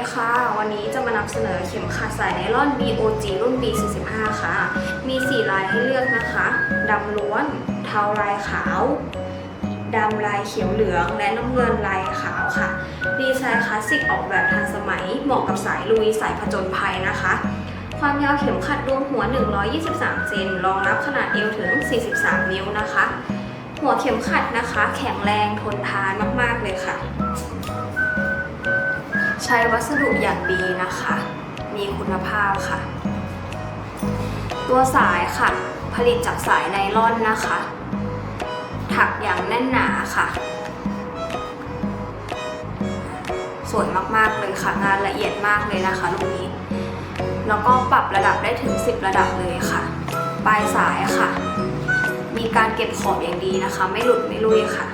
ีค่ะมานำเสนอเข็มขัดสายไนลอน BOG รุ่น B45 ค่ะ มี 4 ลายให้เลือกนะคะ ดำล้วน เทาลายขาว ดำลายเขียวเหลือง และน้ำเงินลายขาวค่ะ ดีไซน์คลาสสิกออกแบบทันสมัย เหมาะกับสายลุย สายผจญภัยนะคะ ความยาวเข็มขัดรวมหัว 123 เซน รองรับขนาดเอวถึง 43 นิ้วนะคะ หัวเข็มขัดนะคะ แข็งแรงทนทาน ช้วัสดุอย่างดีนะคะ มีคุณภาพค่ะ ตัวสายค่ะ ผลิตจากสายไนลอนนะคะ ถักอย่างแน่นหนาค่ะ สวยมากๆเลยค่ะ งานละเอียดมากเลยนะคะลูกนี้ แล้วก็ปรับระดับได้ถึง 10 ระดับเลยค่ะ ปลายสายค่ะ มีการเก็บขอบอย่างดีนะคะ ไม่หลุดไม่ลุยค่ะ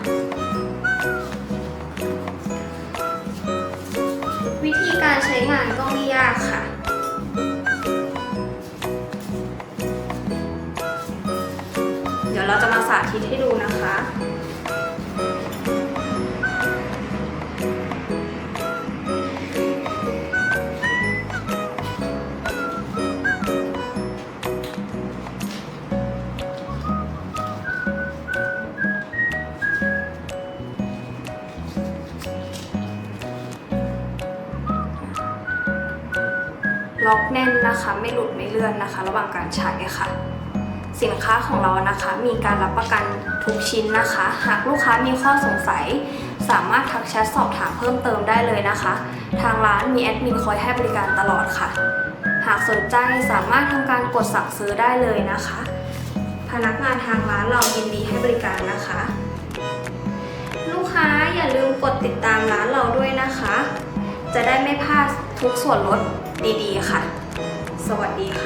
ช้งานก็ไม่ยากค่ะ เดี๋ยวเราจะมาสาธิตให้ดูนะคะ ล็อกแน่นนะคะ ไม่หลุดไม่เลื่อนนะคะ ระหว่างการใช้ค่ะ สินค้าของเรานะคะ มีการรับประกันทุกชิ้นนะคะ หากลูกค้ามีข้อสงสัย สามารถทักแชทสอบถามเพิ่มเติมได้เลยนะคะ ทางร้านมีแอดมินคอยให้บริการตลอดค่ะ หากสนใจสามารถทำการกดสั่งซื้อได้เลยนะคะ พนักงานทางร้านเรายินดีให้บริการนะคะ ลูกค้าอย่าลืมกดติดตามร้านเราด จะได้ไม่พลาดทุกส่วนลดดีๆค่ะ สวัสดีค่ะ